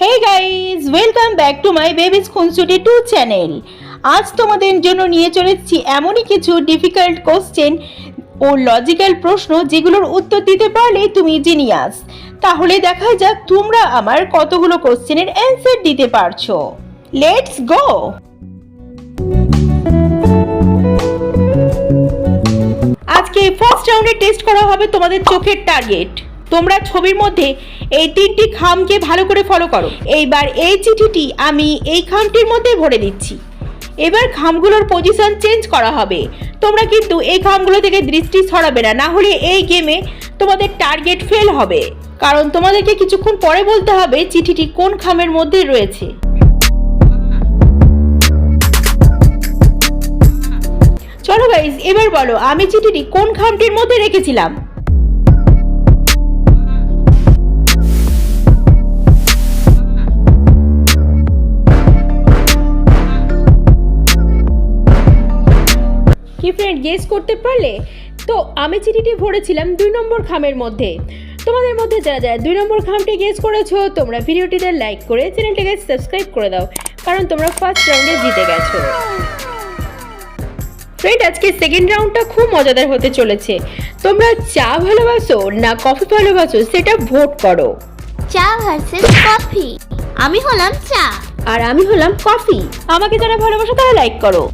Hey guys welcome back to my babies Khunsuti two channel আজ তোমাদের জন্য নিয়ে চলেছি এমনই কিছু ডিফিকাল্ট কোশ্চেন ও লজিক্যাল প্রশ্ন যেগুলোর উত্তর দিতে পারলে তুমি জিনিয়াস তাহলে দেখা যাক তোমরা আমার কতগুলো কোশ্চেনের অ্যান্সার দিতে পারছ। লেটস গো আজকে ফার্স্ট রাউন্ডে টেস্ট করা হবে তোমাদের চোখের টার্গেট তোমরা ছবির মধ্যে এই তিনটি খামকে ভালো করে ফলো করো। এইবার এই চিঠিটি আমি এই খামটির মধ্যে ভরে দিচ্ছি। এবার খামগুলোর পজিশন চেঞ্জ করা হবে। তোমরা কিন্তু এই খামগুলো থেকে দৃষ্টি সরাবে না না হলে এই গেমে তোমাদের টার্গেট ফেল হবে। কারণ তোমাদেরকে কিছুক্ষণ পরে বলতে হবে চিঠিটি কোন খামের মধ্যে রয়েছে। চলো গাইজ এবার বলো, আমি চিঠিটি কোন খামটির মধ্যে রেখেছিলাম? গেস করতে পারলে তো আমি চিঠিটি ভরেছিলাম দুই নম্বর খামের মধ্যে। তোমাদের মধ্যে যারা যারা দুই নম্বর খামটি গেস করেছ তোমরা ভিডিওটিতে লাইক করে চ্যানেলটিকে সাবস্ক্রাইব করে দাও কারণ তোমরা ফার্স্ট রাউন্ডে জিতে গেছো। ফ্রেন্ড আজকে সেকেন্ড রাউন্ডটা খুব মজাদার হতে চলেছে। তোমরা চা ভালোবাসো না কফি ভালোবাসো সেটা ভোট করো। চা ভার্সেস কফি আমি হলাম চা। আর আমি হলাম কফি আমাকে যারা ভালোবাসো তারা লাইক করো।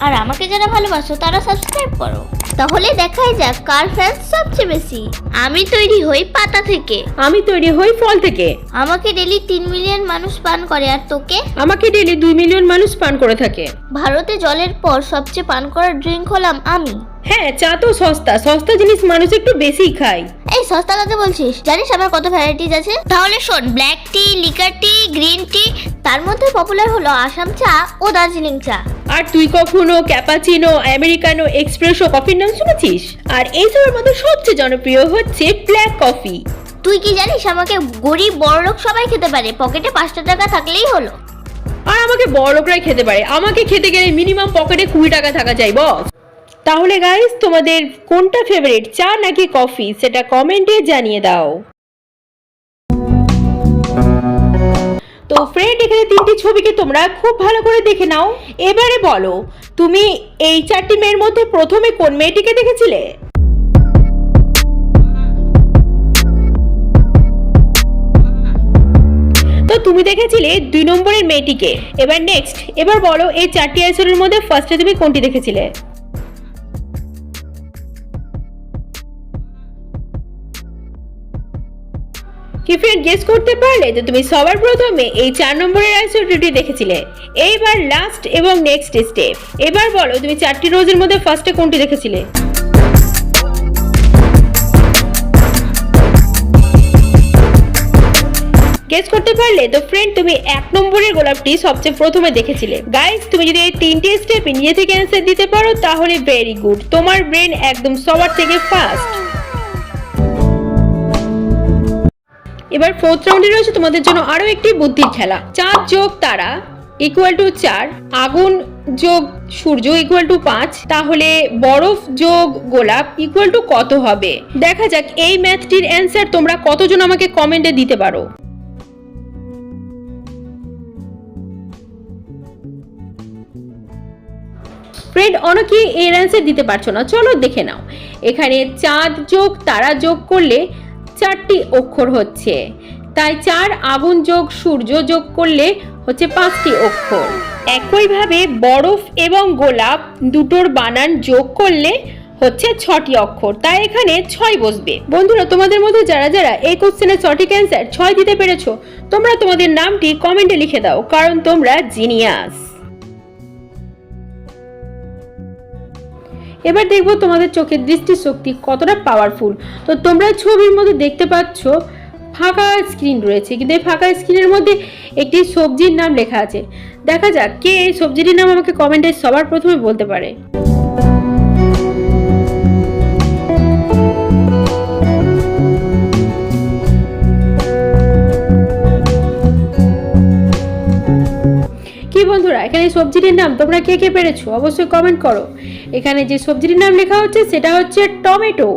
আর আমাকে যারা ভালোবাসো তারা সাবস্ক্রাইব করো। তাহলে দেখাই যাক কার ফ্যান্স সবচেয়ে বেশি। আমি তৈরি হই পাতা থেকে। আমি তৈরি হই ফল থেকে। আমাকে ডেলি তিন মিলিয়ন মানুষ পান করে আর তোকে? আমাকে ডেলি দুই মিলিয়ন মানুষ পান করে থাকে। ভারতে জলের পর সবচেয়ে পান করার ড্রিঙ্ক হলাম আমি। হ্যাঁ চা তো সস্তা। সস্তা জিনিস মানুষ একটু বেশি খায়। সস্তা কাকে বলছিস? জানিস আমার কত ভ্যারাইটিস আছে? তাহলে শোন black tea liquor tea green tea তার মধ্যে পপুলার হলো আসাম চা ও দার্জিলিং চা। আর তুই কখনো ক্যাপাচিনো আমেরিকানো এক্সপ্রেসো কফির নাম শুনেছিস? আর এইসবের মধ্যে সবচেয়ে জনপ্রিয় হচ্ছে ব্ল্যাক কফি তুই কি জানিস আমাকে গরিব বড়লোক সবাই খেতে পারে? পকেটে পাঁচটা টাকা থাকলেই হলো। আর আমাকে বড় লোকরাই খেতে পারে। আমাকে খেতে গেলে মিনিমাম পকেটে কুড়ি টাকা থাকা চাই বস। তাহলে গাইস তোমাদের কোনটা ফেভারিট চা নাকি কফি সেটা কমেন্টে জানিয়ে দাও। তো ফ্রেন্ড এখানে তিনটি ছবিকে তোমরা খুব ভালো করে দেখে নাও। এবারে বলো, তুমি এই চারটি মেয়ের মধ্যে প্রথমে কোন মেয়েটিকে দেখেছিলে? তো তুমি দেখেছিলে দুই নম্বরের মেয়েটিকে। এবার নেক্সট এবার বলো, এই চারটি অ্যান্সারের মধ্যে ফার্স্টে তুমি কোনটি দেখেছিলে? কি ফ্রেন্ড গেস করতে পারলে যে তুমি সবার প্রথমে এই চার নম্বরের অ্যান্সারটি দেখেছিলে। এইবার লাস্ট এবং নেক্সট স্টেপ এবার বলো, তুমি চারটি রোজের মধ্যে ফার্স্টে কোনটি দেখেছিলে? গেস করতে পারলে তো ফ্রেন্ড তুমি এক নম্বরের গোলাপটি সবচেয়ে প্রথমে দেখেছিলে। গাইস তুমি যদি এই তিনটি স্টেপ নিজে থেকে অ্যান্সার দিতে পারো, তাহলে ভেরি গুড তোমার ব্রেন একদম সবার থেকে ফাস্ট এবার ফোর্থ রাউন্ডে রয়েছে তোমাদের জন্য আরও একটি বুদ্ধির খেলা। চাঁদ যোগ তারা ইকুয়াল টু চার, আগুন যোগ সূর্য ইকুয়াল টু পাঁচ, তাহলে বরফ যোগ গোলাপ ইকুয়াল টু কত হবে? দেখা যাক এই ম্যাথটির অ্যান্সার তোমরা কতজন আমাকে কমেন্টে দিতে পারো। ফ্রেন্ড অনেকে এর অ্যান্সার দিতে পারছ না? চলো দেখে নাও। এখানে চাঁদ যোগ, তারা যোগ করলে চারটি অক্ষর হচ্ছে। তাই চার আগুন যোগ, সূর্য যোগ করলে হচ্ছে পাঁচটি অক্ষর। একইভাবে বরফ এবং গোলাপ দুটোর বানান যোগ করলে হচ্ছে ছটি অক্ষর। তাই এখানে ছয় বসবে। বন্ধুরা, তোমাদের মধ্যে যারা যারা এই কোশ্চেনের সঠিক অ্যান্সার ছয় দিতে পেরেছ, তোমরা তোমাদের নামটি কমেন্টে লিখে দাও, কারণ তোমরা জিনিয়াস এবার দেখব তোমাদের চোখের দৃষ্টিশক্তি কতটা পাওয়ারফুল তো তোমরা ছবির মধ্যে দেখতে পাচ্ছ, ফাঁকা স্ক্রিন রয়েছে। কিন্তু এই ফাঁকা স্ক্রিনের মধ্যে একটি সবজির নাম লেখা আছে। দেখা যাক কে এই সবজিটির নাম আমাকে কমেন্টে সবার প্রথমে বলতে পারে। বন্ধুরা, এখানে সবজিটির নাম তোমরা কে কে পেরেছ? অবশ্যই কমেন্ট করো। এখানে যে সবজিটির নাম লেখা হচ্ছে, সেটা হচ্ছে টমেটো।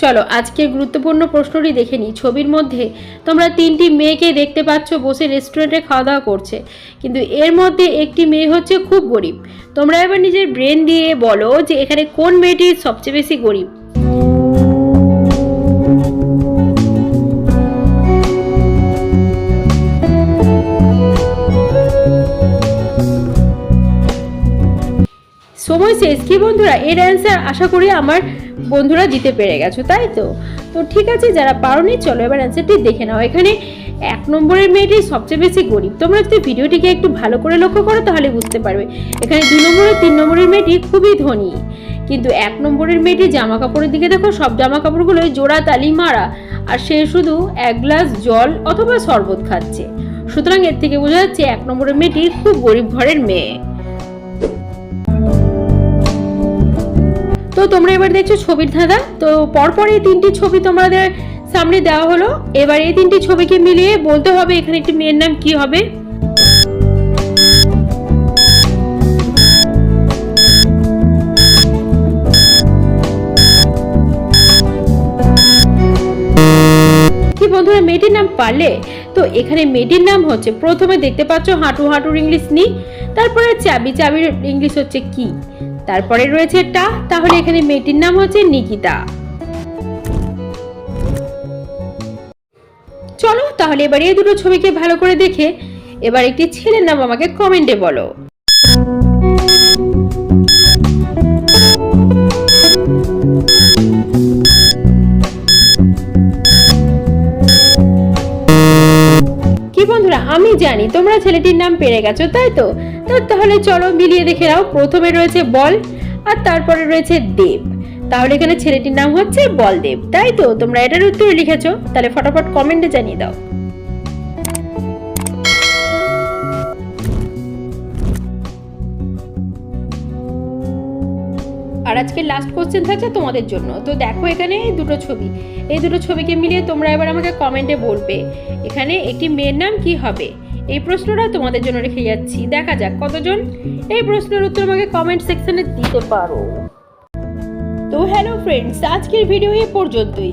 চলো, আজকের গুরুত্বপূর্ণ প্রশ্নটি দেখে নিই। ছবির মধ্যে তোমরা তিনটি মেয়েকে দেখতে পাচ্ছ, বসে রেস্টুরেন্টে খাওয়া দাওয়া করছে। কিন্তু এর মধ্যে একটি মেয়ে হচ্ছে খুব গরিব। তোমরা এবার নিজের ব্রেন দিয়ে বলো যে এখানে কোন মেয়েটি সবচেয়ে বেশি গরিব? সময় শেষ। কি বন্ধুরা? এর অ্যান্সার আশা করি আমার বন্ধুরা দিতে পেরে গেছো, তাই তো? তো ঠিক আছে, যারা পারোনি, চলো এবার অ্যান্সারটি দেখে নাও। এখানে এক নম্বরের মেয়েটি সবচেয়ে বেশি গরিব। তোমরা যদি ভিডিওটিকে একটু ভালো করে লক্ষ্য করো, তাহলে বুঝতে পারবে। এখানে দুই নম্বরের তিন নম্বরের মেয়েটি খুবই ধনী। কিন্তু এক নম্বরের মেয়েটি জামা কাপড়ের দিকে দেখো, সব জামা কাপড়গুলোই জোড়া তালি মারা। আর সে শুধু এক গ্লাস জল অথবা শরবত খাচ্ছে। সুতরাং এর থেকে বোঝা যাচ্ছে এক নম্বরের মেয়েটি খুব গরিব ঘরের মেয়ে। তো তোমরা এবার দেখছ ছবির ধাঁধা। তো পরপর এই তিনটি ছবি তোমাদের সামনে দেওয়া হলো। এবার এই তিনটি ছবিকে মিলিয়ে বলতে হবে এখানে একটি মেয়ের নাম কি হবে। কি মেয়েটির নাম পারলে? তো এখানে মেয়েটির নাম হচ্ছে, প্রথমে দেখতে পাচ্ছ হাঁটু হাঁটুর ইংলিশ নি, তারপরে চাবি, চাবির ইংলিশ হচ্ছে কি। তারপরে রয়েছে টা, তাহলে এখানে মেয়েটির নাম হচ্ছে নিকিতা। চলো, তাহলে এবার এই দুটো ছবিকে ভালো করে দেখে, এবার একটি ছেলের নাম আমাকে কমেন্টে বলো। আমি জানি তোমরা ছেলেটির নাম পেরে গেছো, তাই তো? তো তাহলে চলো মিলিয়ে দেখে নাও, প্রথমে রয়েছে বল, আর তারপরে রয়েছে দেব। তাহলে এখানে ছেলেটির নাম হচ্ছে বলদেব, তাই তো? তোমরা এটার উত্তরে লিখেছো, তাহলে ফটাফট কমেন্টে জানিয়ে দাও। আর আজকের লাস্ট কোশ্চেন থাকছে তোমাদের জন্য। তো দেখো এখানে এই দুটো ছবি। এই দুটো ছবিকে মিলিয়ে তোমরা এবার আমাকে কমেন্টে বলবে, এখানে একটি মেয়ের নাম কি হবে? এই প্রশ্নটা তোমাদের জন্য রেখে যাচ্ছি। দেখা যাক কতজন। এই প্রশ্নের উত্তর আমাকে কমেন্ট সেকশনে দিতে পারো। তো হ্যালো ফ্রেন্ডস আজকের ভিডিও এ পর্যন্তই।